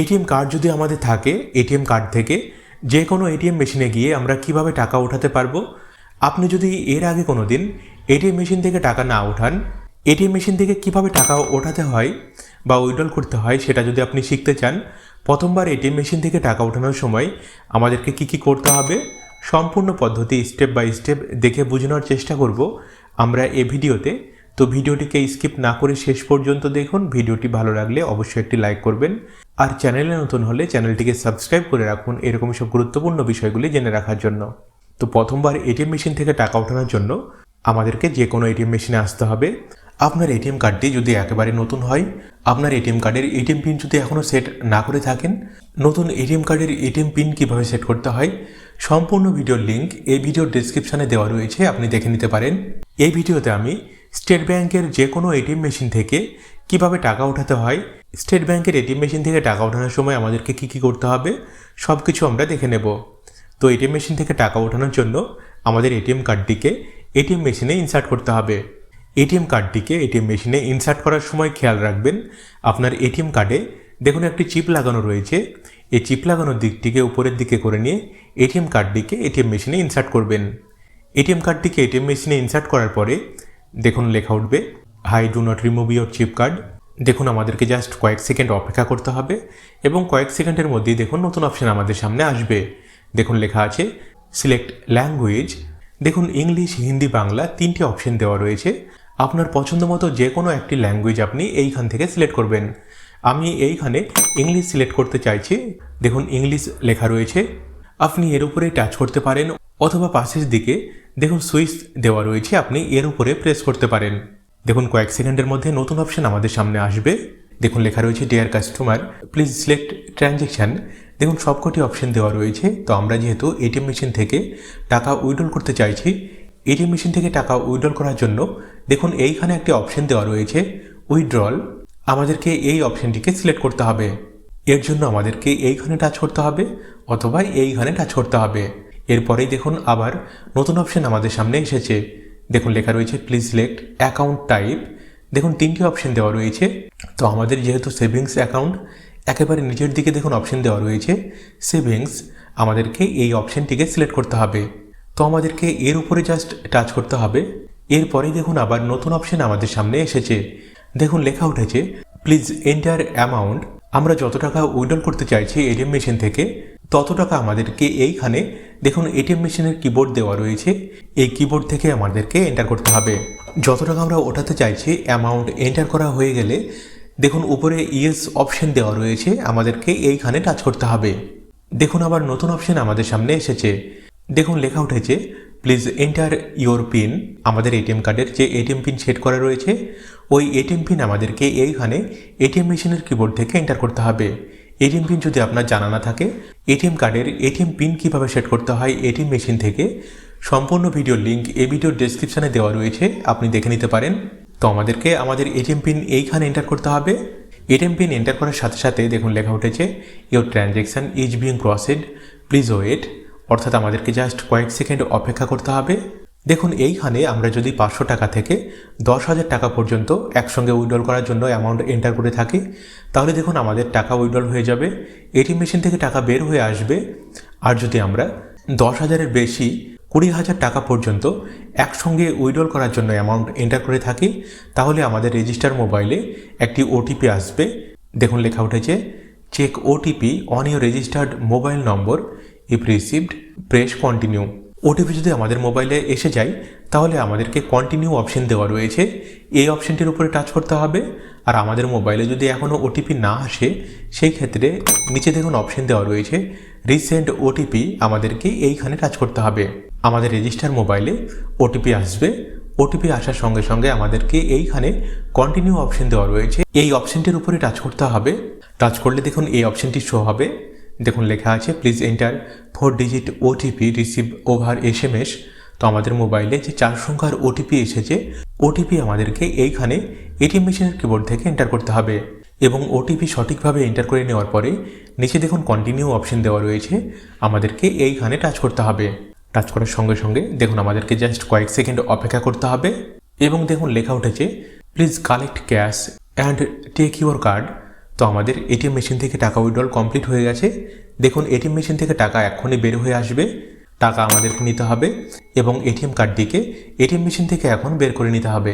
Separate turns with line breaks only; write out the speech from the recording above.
ATM card যদি আমাদের থাকে, এটিএম কার্ড থেকে যে কোনো এটিএম মেশিনে গিয়ে আমরা কীভাবে টাকা ওঠাতে পারব? আপনি যদি এর আগে কোনো দিন এটিএম মেশিন থেকে টাকা না ওঠান এটিএম মেশিন থেকে কীভাবে টাকা ওঠাতে হয় বা উইড্রল করতে হয় সেটা যদি আপনি শিখতে চান, প্রথমবার এটিএম মেশিন থেকে টাকা ওঠানোর সময় আমাদেরকে কি কি করতে হবে? সম্পূর্ণ পদ্ধতি স্টেপ বাই স্টেপ দেখে বোঝানোর চেষ্টা করব। আমরা এ ভিডিওতে তো ভিডিওটিকে স্কিপ না করে শেষ পর্যন্ত দেখুন। ভিডিওটি ভালো লাগলে অবশ্যই একটি লাইক করবেন। আর চ্যানেলে নতুন হলে চ্যানেলটিকে সাবস্ক্রাইব করে রাখুন এরকম সব গুরুত্বপূর্ণ বিষয়গুলি জেনে রাখার জন্য। তো প্রথমবার এটিএম মেশিন থেকে টাকা ওঠানোর জন্য আমাদেরকে যে কোনো এটিএম মেশিনে আসতে হবে। আপনার এটিএম কার্ডটি যদি একেবারে নতুন হয়, আপনার এটিএম কার্ডের এটিএম পিন যদি এখনও সেট না করে থাকেন, নতুন এটিএম কার্ডের এটিএম পিন কীভাবে সেট করতে হয়, সম্পূর্ণ ভিডিওর লিঙ্ক এই ভিডিওর ডেসক্রিপশনে দেওয়া রয়েছে, আপনি দেখে নিতে পারেন। এই ভিডিওতে আমি স্টেট ব্যাংকের যে কোনো এটিএম মেশিন থেকে কীভাবে টাকা ওঠাতে হয়, স্টেট ব্যাংকের এটিএম মেশিন থেকে টাকা ওঠানোর সময় আমাদেরকে কী কী করতে হবে সব কিছু আমরা দেখে নেব। তো এটিএম মেশিন থেকে টাকা ওঠানোর জন্য আমাদের এটিএম কার্ডটিকে এটিএম মেশিনে ইনসার্ট করতে হবে। এটিএম কার্ডটিকে এটিএম মেশিনে ইনসার্ট করার সময় খেয়াল রাখবেন, আপনার এটিএম কার্ডে দেখুন একটি চিপ লাগানো রয়েছে। এই চিপ লাগানোর দিকটিকে উপরের দিকে করে নিয়ে এটিএম কার্ডটিকে এটিএম মেশিনে ইনসার্ট করবেন। এটিএম কার্ডটিকে এটিএম মেশিনে ইনসার্ট করার পরে দেখুন, লেখা উঠবে hi do not remove your chip card দেখুন, আমাদেরকে জাস্ট কয়েক সেকেন্ড অপেক্ষা করতে হবে এবং কয়েক সেকেন্ডের মধ্যেই দেখুন, নতুন অপশন আমাদের সামনে আসবে। দেখুন, লেখা আছে সিলেক্ট ল্যাঙ্গুয়েজ দেখুন ইংলিশ হিন্দি বাংলা তিনটি অপশন দেওয়া রয়েছে। আপনার পছন্দ মতো যে কোনো একটি ল্যাঙ্গুয়েজ আপনি এইখান থেকে সিলেক্ট করবেন। আমি এইখানে ইংলিশ সিলেক্ট করতে চাইছি। দেখুন ইংলিশ লেখা রয়েছে। আপনি এর উপরে টাচ করতে পারেন অথবা পাশের দিকে দেখুন, সুইচ দেওয়া রয়েছে, আপনি এর উপরে প্রেস করতে পারেন। দেখুন, কয়েক সেকেন্ডের মধ্যে নতুন অপশন আমাদের সামনে আসবে। দেখুন, লেখা রয়েছে dear customer please select transaction দেখুন, সবকটি অপশান দেওয়া রয়েছে। তো আমরা যেহেতু এটিএম মেশিন থেকে টাকা উইড্রল করতে চাইছি, এটিএম মেশিন থেকে টাকা উইড্রল করার জন্য দেখুন, এইখানে একটি অপশন দেওয়া রয়েছে উইথড্রল আমাদেরকে এই অপশনটিকে সিলেক্ট করতে হবে। এর জন্য আমাদেরকে এইখানে টাচ করতে হবে, অথবা এইখানে টাচ করতে হবে। এরপরেই দেখুন আবার নতুন অপশন আমাদের সামনে এসেছে। দেখুন, লেখা রয়েছে প্লিজ সিলেক্ট অ্যাকাউন্ট টাইপ দেখুন, তিনটি অপশন দেওয়া রয়েছে। তো আমাদের যেহেতু সেভিংস অ্যাকাউন্ট একেবারে নিচের দিকে দেখুন অপশন দেওয়া রয়েছে সেভিংস আমাদেরকে এই অপশনটিকে সিলেক্ট করতে হবে। তো আমাদেরকে এর উপরে জাস্ট টাচ করতে হবে। এরপরেই দেখুন আবার নতুন অপশন আমাদের সামনে এসেছে। দেখুন, লেখা উঠেছে প্লিজ এন্টার অ্যামাউন্ট আমরা যত টাকা উইড্রল করতে চাইছি এটিএম মেশিন থেকে, তত টাকা আমাদেরকে এইখানে, দেখুন এটিএম মেশিনের কিবোর্ড দেওয়া রয়েছে, এই কিবোর্ড থেকে আমাদেরকে এন্টার করতে হবে। যত টাকা আমরা ওঠাতে চাইছি অ্যামাউন্ট এন্টার করা হয়ে গেলে, দেখুন উপরে ইয়েস অপশন দেওয়া রয়েছে, আমাদেরকে এইখানে টাচ করতে হবে। দেখুন আবার নতুন অপশন আমাদের সামনে এসেছে। দেখুন লেখা উঠেছে প্লিজ এন্টার ইওর পিন আমাদের এটিএম কার্ডের যে এটিএম পিন সেট করা রয়েছে ওই এটিএম পিন আমাদেরকে এইখানে এটিএম মেশিনের কিবোর্ড থেকে এন্টার করতে হবে এটিএম পিন যদি আপনার জানা না থাকে এটিএম কার্ডের এটিএম পিন কীভাবে সেট করতে হয় এটিএম মেশিন থেকে সম্পূর্ণ ভিডিওর লিঙ্ক এই ভিডিওর ডেসক্রিপশানে দেওয়া রয়েছে আপনি দেখে নিতে পারেন তো আমাদেরকে আমাদের এটিএম পিন এইখানে এন্টার করতে হবে এটিএম পিন এন্টার করার সাথে সাথে দেখুন লেখা উঠেছে your transaction is being processed please wait অর্থাৎ আমাদেরকে জাস্ট কয়েক সেকেন্ড অপেক্ষা করতে হবে। দেখুন, এইখানে আমরা যদি পাঁচশো টাকা থেকে দশ হাজার টাকা পর্যন্ত একসঙ্গে উইড্রল করার জন্য অ্যামাউন্ট এন্টার করে থাকি, তাহলে দেখুন আমাদের টাকা উইড্রল হয়ে যাবে। এটিএম মেশিন থেকে টাকা বের হয়ে আসবে। আর যদি আমরা দশ হাজারের বেশি কুড়ি হাজার টাকা পর্যন্ত একসঙ্গে উইড্রল করার জন্য অ্যামাউন্ট এন্টার করে থাকি, তাহলে আমাদের রেজিস্টার মোবাইলে একটি ওটিপি আসবে। দেখুন, লেখা উঠেছে check OTP on your registered mobile number if received press continue OTP যদি আমাদের মোবাইলে এসে যায়, তাহলে আমাদেরকে কন্টিনিউ অপশন দেওয়া রয়েছে। এই অপশনটির উপরে টাচ করতে হবে। আর আমাদের মোবাইলে যদি এখনও ওটিপি না আসে, সেই ক্ষেত্রে নিচে দেখুন অপশন দেওয়া রয়েছে। রিসেন্ট ওটিপি আমাদেরকে এইখানে টাচ করতে হবে। আমাদের রেজিস্টার মোবাইলে ওটিপি আসবে। ওটিপি আসার সঙ্গে সঙ্গে আমাদেরকে এইখানে কন্টিনিউ অপশন দেওয়া রয়েছে। এই অপশনটির উপরে টাচ করতে হবে। টাচ করলে দেখুন এই অপশনটি শো হবে। দেখুন, লেখা আছে please enter four digit OTP receive over S M S তো আমাদের মোবাইলে যে চার সংখ্যার ওটিপি এসেছে ওটিপি আমাদেরকে এইখানে এটিএম মেশিনের কিবোর্ড থেকে এন্টার করতে হবে এবং ওটিপি সঠিকভাবে এন্টার করে নেওয়ার পরে নিচে দেখুন কন্টিনিউ অপশন দেওয়া রয়েছে, আমাদেরকে এইখানে টাচ করতে হবে। টাচ করার সঙ্গে সঙ্গে দেখুন, আমাদেরকে জাস্ট কয়েক সেকেন্ড অপেক্ষা করতে হবে এবং দেখুন, লেখা উঠেছে please collect cash and take your card তো আমাদের এটিএম মেশিন থেকে টাকা উইড্রল কমপ্লিট হয়ে গেছে। দেখুন, এটিএম মেশিন থেকে টাকা এক্ষুনি বের হয়ে আসবে। টাকা আমাদেরকে নিতে হবে এবং এটিএম কার্ডটিকে এটিএম মেশিন থেকে এখন বের করে নিতে হবে।